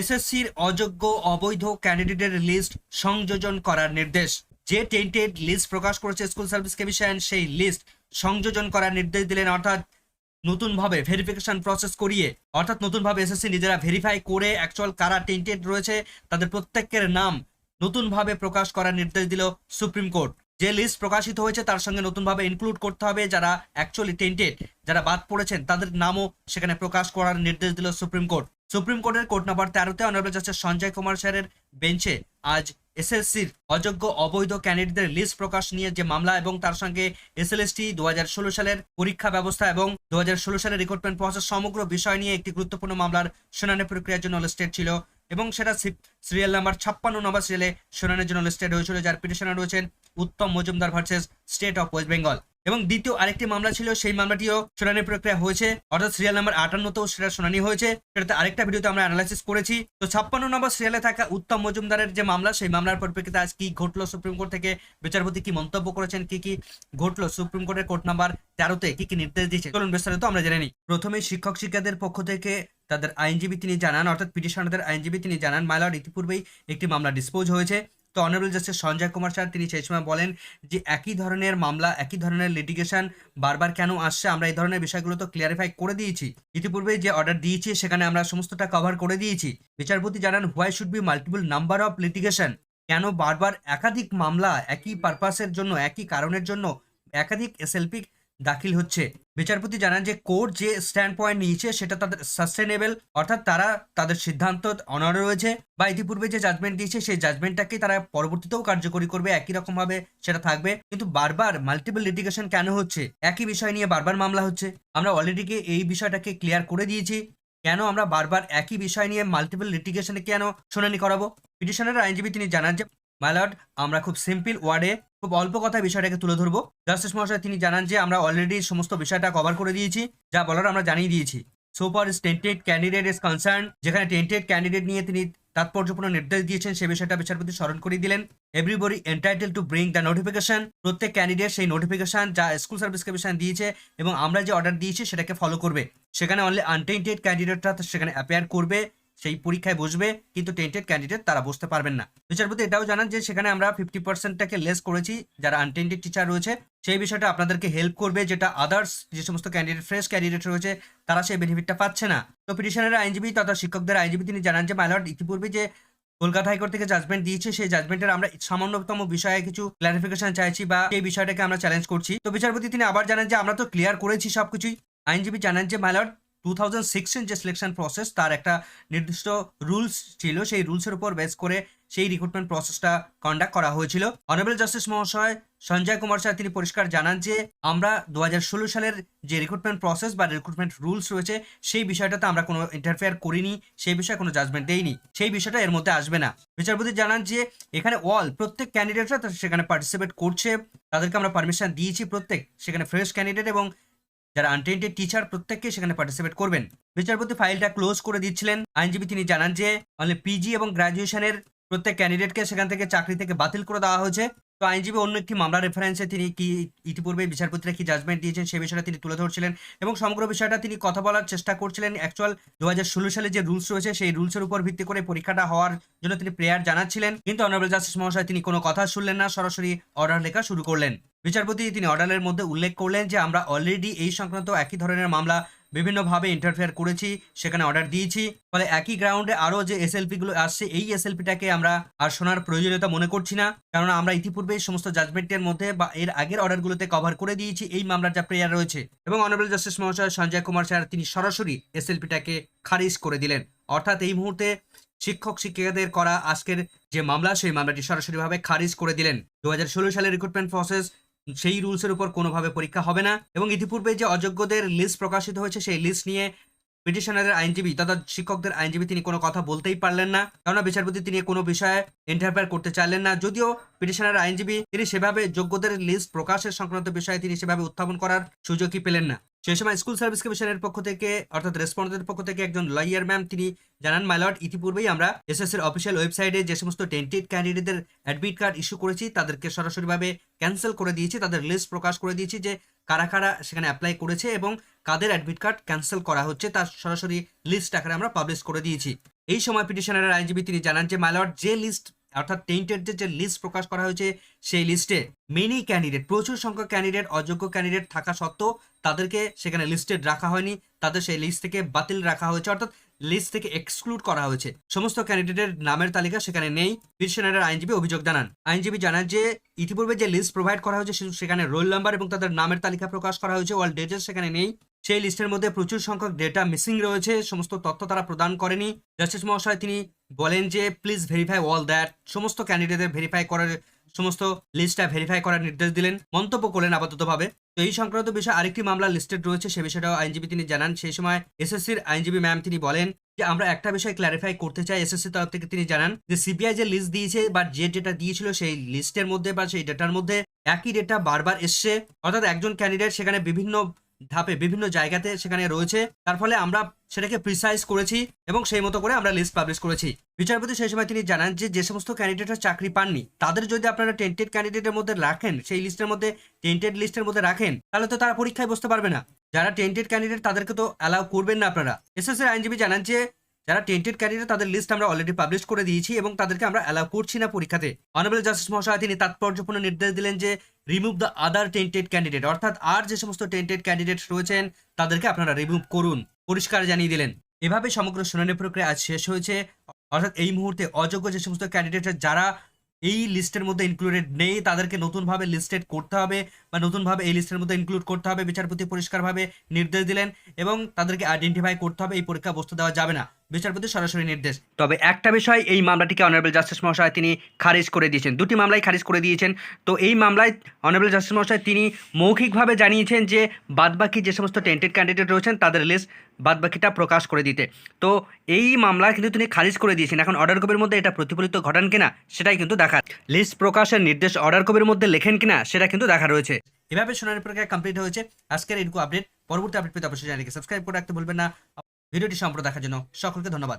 এসএসসির অযোগ্য অবৈধ ক্যান্ডিডেটের লিস্ট সংযোজন করার নির্দেশ। যে টেন্টেড লিস্ট প্রকাশ করেছে স্কুল সার্ভিস কমিশন, সেই লিস্ট সংযোজন করার নির্দেশ দিলেন, অর্থাৎ নতুনভাবে ভেরিফিকেশন প্রসেস করিয়ে, অর্থাৎ নতুনভাবে এসএসসি নিজেরা ভেরিফাই করে অ্যাকচুয়াল কারা টেন্টেড রয়েছে, তাদের প্রত্যেকের নাম নতুনভাবে প্রকাশ করার নির্দেশ দিল সুপ্রিম কোর্ট যে লিস্ট প্রকাশিত হয়েছে, তার সঙ্গে নতুনভাবে ইনক্লুড করতে হবে যারা অ্যাকচুয়ালি টেন্টেড যারা বাদ পড়েছেন, তাদের নামও সেখানে প্রকাশ করার নির্দেশ দিল সুপ্রিম কোর্ট সুপ্রিম কোর্টের কোর্ট নাম্বার তেরোতে অনারেবল জাস্টিস সঞ্জয় কুমার স্যারের বেঞ্চে আজ এসএসসির অযোগ্য অবৈধ ক্যান্ডিডেটদের লিস্ট প্রকাশ নিয়ে যে মামলা এবং তার সঙ্গে এসএলএসটি দু হাজার ষোলো সালের পরীক্ষা ব্যবস্থা এবং দুহাজার ষোলো সালের রিক্রুটমেন্ট প্রসেস সমগ্র বিষয় নিয়ে একটি গুরুত্বপূর্ণ মামলার শুনানি প্রক্রিয়ার জন্য লিস্টেড ছিল এবং সেটা সিরিয়াল নাম্বার ছাপ্পান্ন নম্বর সিরিয়ালে শুনানির জন্য লিস্টেড হয়েছিল, যার পিটিশনার রয়েছেন Uttam Majumdar versus state of West Bengal এবং দ্বিতীয় আরেকটি মামলা ছিল, সেই মামলাটিও শুনানি প্রক্রিয়া হয়েছে। অর্থাৎ সিরিয়াল নাম্বার আটান্নতেও সেটা শুনানি হয়েছে। সেটাতে আরেকটা ভিডিওতে আমরা অ্যানালাইসিস করেছি। তো ছাপ্পান্ন নম্বর সিরিয়ালে থাকা উত্তম মজুমদারের যে মামলা, সেই মামলার পরিপ্রেক্ষিতে আজ কি ঘটলো? সুপ্রিম কোর্ট থেকে বিচারপতি কি মন্তব্য করেছেন? কি কি ঘটলো? সুপ্রিম কোর্টের কোর্ট নাম্বার তেরোতে কি কি নির্দেশ দিয়েছে? চলুন বিস্তারিত আমরা জেনে নিই। প্রথমে শিক্ষক শিক্ষাদের পক্ষ থেকে তাদের আইনজীবী তিনি জানান, অর্থাৎ পিটিশনারদের আইনজীবী তিনি জানান মাইলর ইতিপূর্বেই একটি মামলা ডিসপোজ হয়েছে। তো honourable justice Sanjay Kumar sir, তিনি সেই সময় বলেন যে একই ধরনের মামলা, একই ধরনের লিটিগেশন বারবার কেন আসছে, আমরা এই ধরনের বিষয়গুলো তো ক্লিয়ারিফাই করে দিয়েছি। ইতিপূর্বে যে অর্ডার দিয়েছি, সেখানে আমরা সমস্তটা কভার করে দিয়েছি। বিচারপতি জানান why should be multiple number of litigation কেন বারবার একাধিক মামলা, একই পারপাসের জন্য, একই কারণের জন্য একাধিক এসএলপি দাখিল হচ্ছে? বিচারপতি জানান যে কোর্ট যে স্ট্যান্ড পয়েন্ট নিয়েছে সেটা তাদের সাস্টেনেবল অর্থাৎ তারা তাদের সিদ্ধান্ত অনার রয়েছে বা ইতিপূর্বে যে জাজমেন্ট দিয়েছে সেই জাজমেন্টটাকে তারা পরবর্তীতেও কার্যকরী করবে একই রকম ভাবে সেটা থাকবে। কিন্তু বারবার মাল্টিপল লিটিগেশন কেন হচ্ছে? একই বিষয় নিয়ে বারবার মামলা হচ্ছে। আমরা অলরেডি এই বিষয়টাকে ক্লিয়ার করে দিয়েছি। কেন আমরা বারবার একই বিষয় নিয়ে মাল্টিপল লিটিগেশনে কেন শুনানি করাবো? পিটিশনের আইনজীবী তিনি জানান যে মাইলর্ড আমরা খুব সিম্পল ওয়ার্ডে খুব অল্প কথায় বিষয়টাকে তুলে ধরবো। জাস্টিস মহাশয়, তিনি জানান যে আমরা অলরেডি সমস্ত বিষয়টা কভার করে দিয়েছি, যা বলার আমরা জানিয়ে দিয়েছি। So far is tainted candidate is concern যেখানে টেন্টেড ক্যান্ডিডেট নিয়ে তিনি তাৎপর্যপূর্ণ নির্দেশ দিয়েছেন, সে বিষয়টা বিচারপতি স্মরণ করে দিলেন। Everybody entitle to bring the notification প্রত্যেক ক্যান্ডিডেট সেই নোটিফিকেশন যা স্কুল সার্ভিস কমিশন দিয়েছে এবং আমরা যে অর্ডার দিয়েছি সেটাকে ফলো করবে। সেখানে অনলি আনটেন্টেড ক্যান্ডিডেটরা সেখানে অ্যাপেয়ার করবে। সেই পরীক্ষায় বসবে, কিন্তু টেন্টেড ক্যান্ডিডেট তারা বসতে পারবেন না। বিচারপতি এটাও জানান যে, সেখানে আমরা ফিফটি পার্সেন্টটাকে লেস করেছি, যারা আনটেন্টেড টিচার রয়েছে। সেই বিষয়টা আপনাদেরকে হেল্প করবে, যেটা আদার্স যে সমস্ত ক্যান্ডিডেট ফ্রেশ ক্যান্ডিডেট রয়েছে, তারা সেই বেনিফিটটা পাচ্ছে না। তো পিটিশনের আইনজীবী তথা শিক্ষকদের আইনজীবী তিনি জানান যে মাইলর্ড ইতিপূর্বে যে কলকাতা হাইকোর্ট থেকে জাজমেন্ট দিয়েছে, সেই জাজমেন্টের আমরা সামান্যতম বিষয়ে কিছু ক্লারিফিকেশন চাইছি বা এই বিষয়টাকে আমরা চ্যালেঞ্জ করছি। তো বিচারপতি তিনি আবার জানান যে, আমরা তো ক্লিয়ার করেছি সবকিছুই। আইনজীবী জানান যে my lord two thousand sixteen যে সিলেকশন প্রসেস তার একটা নির্দিষ্ট রুলস ছিল। সেই রুলসের উপর বেস করে সেই রিক্রুটমেন্ট প্রসেসটা কন্ডাক্ট করা হয়েছিল। অনারেবল জাস্টিস মহাশয় সঞ্জয় কুমার স্যার তিনি পরিষ্কার জানান যে, আমরা দু হাজার ষোলো সালের যে রিক্রুটমেন্ট প্রসেস বা রিক্রুটমেন্ট রুলস রয়েছে, সেই বিষয়টাতে আমরা কোনো ইন্টারফেয়ার করিনি, সেই বিষয়ে কোনো জাজমেন্ট দেইনি, সেই বিষয়টা এর মধ্যে আসবে না। বিচারপতি জানান যে, এখানে অল প্রত্যেক ক্যান্ডিডেটরা সেখানে পার্টিসিপেট করছে, তাদেরকে আমরা পারমিশন দিয়েছি প্রত্যেক, সেখানে ফ্রেশ ক্যান্ডিডেট এবং যারা আনটেন্টেড টিচার প্রত্যেককে সেখানে পার্টিসিপেট করবেন। বিচারপতি ফাইলটা ক্লোজ করে দিচ্ছিলেন। আইনজীবী তিনি জানান যে অনলি পিজি এবং গ্রাজুয়েশনের প্রত্যেক ক্যান্ডিডেটকে সেখান থেকে চাকরি থেকে বাতিল করে দেওয়া হয়েছে। তো আইনজীবী অন্য একটি মামলা রেফারেন্সে তিনি কি ইতিপূর্বে বিচারপতিরা কি জাজমেন্ট দিয়েছেন সে বিষয়টা তিনি তুলে ধরছিলেন এবং সমগ্র বিষয়টা তিনি কথা বলার চেষ্টা করছিলেন। অ্যাকচুয়াল দু হাজার ষোলো সালে যে রুলস রয়েছে, সেই রুলসের উপর ভিত্তি করে পরীক্ষাটা হওয়ার জন্য তিনি প্রেয়ার জানাচ্ছিলেন। কিন্তু অনারেবল জাস্টিস মহাশয় তিনি কোনো কথা শুনলেন না, সরাসরি অর্ডার লেখা শুরু করলেন। বিচারপতি তিনি অর্ডারের মধ্যে উল্লেখ করলেন যে, আমরা অলরেডি এই সংক্রান্ত একই ধরনের মামলা বিভিন্নভাবে ইন্টারফেয়ার করেছি, সেখানে অর্ডার দিয়েছি। ফলে একই গ্রাউন্ডে আরও যে এসএলপি গুলো আসছে, এই এসএলপিটাকে আমরা আর শোনার প্রয়োজনীয়তা মনে করছি না। কারণ আমরা ইতিপূর্বে এই সমস্ত জাজমেন্টের মধ্যে বা এর আগের অর্ডারগুলোতে কভার করে দিয়েছি, এই মামলার যা প্রেয়ার রয়েছে। এবং অনারেবল জাস্টিস মহাশয় সঞ্জয় কুমার স্যার, তিনি সরাসরি এসএলপিটাকে খারিজ করে দিলেন। অর্থাৎ এই মুহূর্তে শিক্ষক শিক্ষিকাদের করা আজকের যে মামলা, সেই মামলাটি সরাসরিভাবে খারিজ করে দিলেন। দু হাজার ষোলো সালের রিক্রুটমেন্ট প্রসেস সেই রুলসের উপর কোনোভাবে পরীক্ষা হবে না। এবং ইতিপূর্বে যে অযোগ্যদের লিস্ট প্রকাশিত হয়েছে, সেই লিস্ট নিয়ে পিটিশনারের আইনজীবী, তথা শিক্ষকদের আইনজীবী তিনি কোনো কথা বলতেই পারলেন না। কেননা বিচারপতি তিনি কোনো বিষয়ে ইন্টারফেয়ার করতে চাইলেন না। যদিও পিটিশনারের আইনজীবী তিনি সেভাবে যোগ্যদের লিস্ট প্রকাশের সংক্রান্ত বিষয়ে তিনি সেভাবে উত্থাপন করার সুযোগই পেলেন না। সেই সময় স্কুল সার্ভিস কমিশনের পক্ষ থেকে, অর্থাৎ রেসপন্ডেন্টের পক্ষ থেকে একজন লয়ার ম্যাম তিনি জানান মাইলট ইতিপূর্বেই আমরা এসএসসির অফিসিয়াল ওয়েবসাইটে যে সমস্ত টেন্টেড ক্যান্ডিডেটদের অ্যাডমিট কার্ড ইস্যু করেছি, তাদেরকে সরাসরিভাবে ক্যান্সেল করে দিয়েছি, তাদের লিস্ট প্রকাশ করে দিয়েছি যে কারা কারা সেখানে অ্যাপ্লাই করেছে এবং কাদের অ্যাডমিট কার্ড ক্যান্সেল করা হচ্ছে, তার সরাসরি লিস্ট আকারে আমরা পাবলিশ করে দিয়েছি। এই সময় পিটিশনারের আইনজীবী তিনি জানান যে মাইলট যে লিস্ট অর্থাৎ টেন্টের যে লিস্ট প্রকাশ করা হয়েছে, সেই লিস্টে মেনি ক্যান্ডিডেট প্রচুর সংখ্যক ক্যান্ডিডেট অযোগ্য ক্যান্ডিডেট থাকা সত্ত্বেও তাদেরকে সেখানে লিস্টেড রাখা হয়নি। তাদের সেই লিস্ট থেকে বাতিল রাখা হয়েছে। অর্থাৎ লিস্ট থেকে এক্সক্লুড করা হয়েছে। সমস্ত ক্যান্ডিডেটের নামের তালিকা সেখানে নেই। পিটিশনারের আইনজীবী অভিযোগ জানান। আইনজীবী জানান যে, ইতিপূর্বে যে লিস্ট প্রোভাইড করা হয়েছে সেখানে রোল নাম্বার এবং তাদের নামের তালিকা প্রকাশ করা হয়েছে। ওয়াল ডেটেস সেখানে নেই। সেই লিস্টের মধ্যে প্রচুর সংখ্যক ডেটা মিসিং রয়েছে, সমস্ত তথ্য তারা প্রদান করেনি। জাস্টিস মহাশয়, তিনি বলেন যে প্লিজ ভেরিফাই অল দ্যাট সমস্ত ক্যান্ডিডেটদের ভেরিফাই করার, সমস্ত লিস্টটা ভেরিফাই করার নির্দেশ দিলেন। মন্তব্য করলেন আপাততভাবে। তো এই সংক্রান্ত বিষয়ে আরেকটি মামলা লিস্টেড রয়েছে, সে বিষয়টাও আইনজীবী তিনি জানান। সেই সময় এসএসসির আইনজীবী ম্যাম তিনি বলেন যে, আমরা একটা বিষয় ক্ল্যারিফাই করতে চাই এসএসসি তরফ থেকে তিনি জানান যে সিবিআই যে লিস্ট দিয়েছে বা যে ডেটা দিয়েছিল সেই লিস্টের মধ্যে বা সেই ডেটার মধ্যে একই ডেটা বারবার এসছে। অর্থাৎ একজন ক্যান্ডিডেট সেখানে বিভিন্ন ধাপে বিভিন্ন জায়গাতে সেখানে রয়েছে। তার ফলে আমরা সেটাকে প্রিসাইজ করেছি এবং সেই মতো করে আমরা লিস্ট পাবলিশ করেছি। বিচারপতি সেই সময় তিনি জানান যে যে সমস্ত ক্যান্ডিডেটরা চাকরি পাননি, তাদের যদি আপনারা টেন্টেড ক্যান্ডিডেটের মধ্যে রাখেন, সেই লিস্টের মধ্যে টেন্টেড লিস্টের মধ্যে রাখেন, তাহলে তো তারা পরীক্ষায় বসতে পারবে না। যারা টেন্টেড ক্যান্ডিডেট তাদেরকে তো অ্যালাউ করবেন না আপনারা। এসএসসির আইনজীবী জানান যে, যারা টেন্টেড ক্যান্ডিডেট তাদের লিস্ট আমরা অলরেডি পাবলিশ করে দিয়েছি এবং তাদেরকে আমরা অ্যালাউ করছি না পরীক্ষাতে। অনারেবল জাস্টিস মহাশয় তিনি তাৎপর্যপূর্ণ নির্দেশ দিলেন যে remove the other tainted candidate অর্থাৎ আর যে সমস্ত টেন্টেড ক্যান্ডিডেট রয়েছেন, তাদেরকে আপনারা রিমুভ করুন। পরিষ্কার জানিয়ে দিলেন। এভাবে সমগ্র শুনানি প্রক্রিয়া আজ শেষ হয়েছে। অর্থাৎ এই মুহূর্তে অযোগ্য যে সমস্ত ক্যান্ডিডেট যারা এই লিস্টের মধ্যে ইনক্লুডেড নেই, তাদেরকে নতুনভাবে লিস্টেড করতে হবে বা নতুনভাবে এই লিস্টের মধ্যে ইনক্লুড করতে হবে। বিচারপতি পরিষ্কারভাবে নির্দেশ দিলেন এবং তাদেরকে আইডেন্টিফাই করতে হবে। এই পরীক্ষা বস্তু দেওয়া যাবে না। বিচারপতি সরাসরি নির্দেশ। তবে একটা বিষয় এই মামলাটিকে অনারেবল জাস্টিস মহাশয় তিনি খারিজ করে দিয়েছেন। দুটি মামলায় খারিজ করে দিয়েছেন। তো এই মামলায় অনারেবল জাস্টিস মহাশয় তিনি মৌখিকভাবে জানিয়েছেন যে বাদবাকি যে সমস্ত টেন্টেড ক্যান্ডিডেট রয়েছেন তাদের লিস্ট বাদবাকিটা প্রকাশ করে দিতে। তো এই মামলা কিন্তু তিনি খারিজ করে দিয়েছেন। এখন অর্ডার কপির মধ্যে এটা প্রতিফলিত ঘটান কিনা সেটাই কিন্তু দেখার লিস্ট প্রকাশের নির্দেশ অর্ডার কপির মধ্যে লেখেন কিনা সেটা কিন্তু দেখা রয়েছে। এভাবে শুনানি প্রক্রিয়া কমপ্লিট হয়েছে। আজকের এইটুকু আপডেট পরবর্তী আপডেট পেতে অবশ্যই চ্যানেলকে সাবস্ক্রাইব করে রাখতে ভুলবেন না। ভিডিওটি সম্পূর্ণ দেখার জন্য সকলকে ধন্যবাদ।